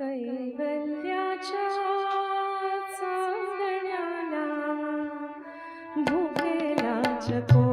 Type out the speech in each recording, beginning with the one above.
कैवल्याच्या चांदण्याला भुकेला चको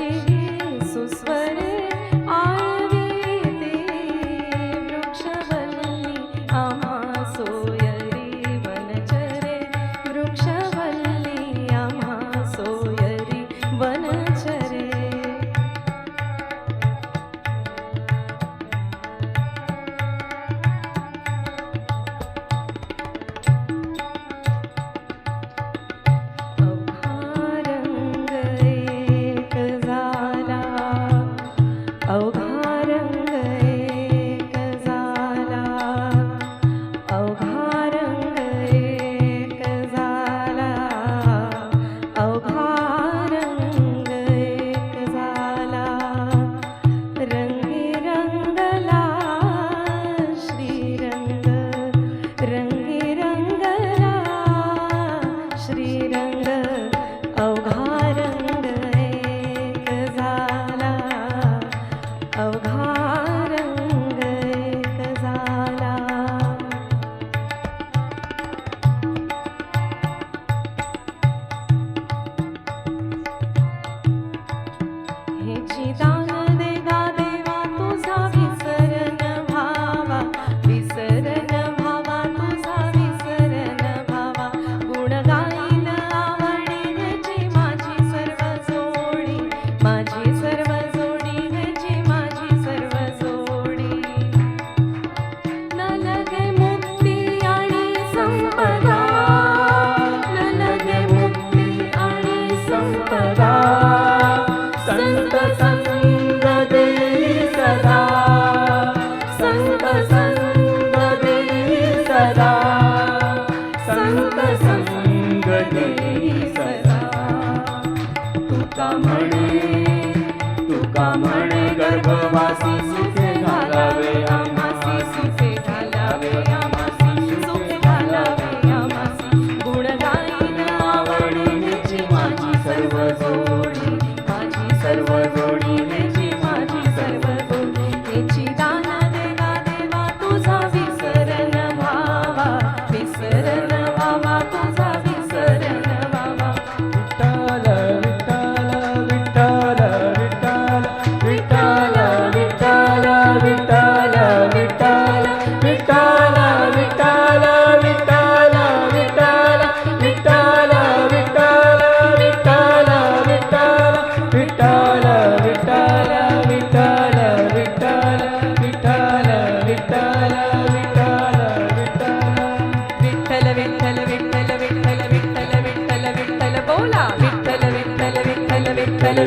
cheek. पामण गर्भवासी விட்டல விட்டல விட்டல போலா விட்டல விட்டல விட்டல விட்டல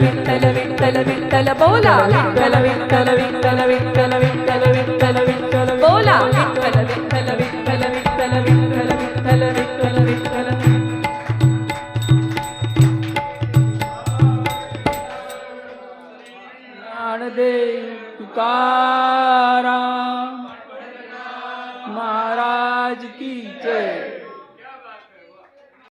விட்டல விட்டல விட்டல போலா விட்டல விட்டல விட்டல விட்டல விட்டல விட்டல விட்டல விட்டல ஞானதே துகாரா হবে